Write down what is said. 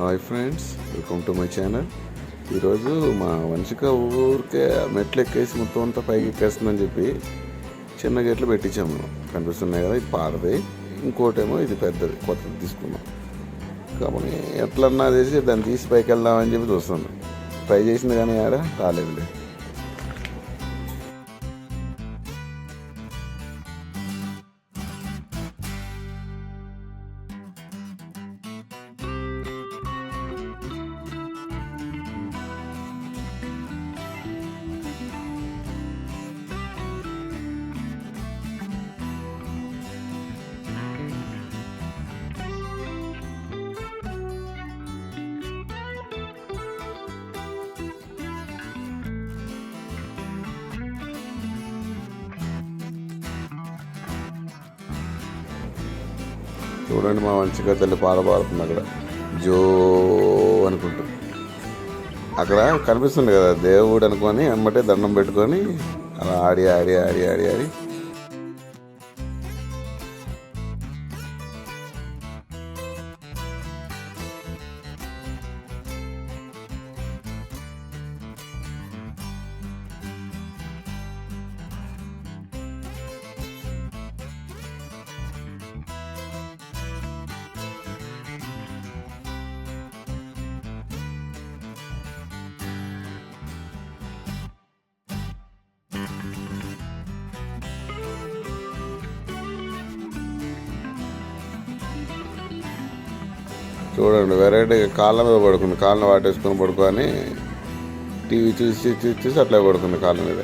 Hi friends welcome to my channel. ఈరోజు మా వంశిక ఊరికే మెట్లు ఎక్కేసి మొత్తం అంతా పైకి ఎక్కేస్తుందని చెప్పి చిన్న గేట్లు పెట్టించాము. కనిపిస్తున్నాయి కదా ఇది పాతది. ఇంకోటేమో ఇది పెద్దది కొత్తది తీసుకున్నాం. కాబట్టి ఎట్లన్నా చేసి దాన్ని తీసి పైకి వెళ్దామని చెప్పి చూస్తున్నాం. ట్రై చేసింది కానీ ఆడ రాలేదులే. చూడండి మా వంశిక తల్లి పాట పాడుతుంది అక్కడ. జో అనుకుంటుంది అక్కడ కనిపిస్తుంది కదా దేవుడు అనుకొని అమ్మటే దండం పెట్టుకొని అలా ఆడి ఆడి ఆడి ఆడి ఆడి చూడండి వెరైటీగా కాళ్ళ మీద పడుకుంది. కాళ్ళని వాటేసుకొని పడుకొని టీవీ చూసి చూసి చూసి అట్లా పడుకుంది కాళ్ళ మీద.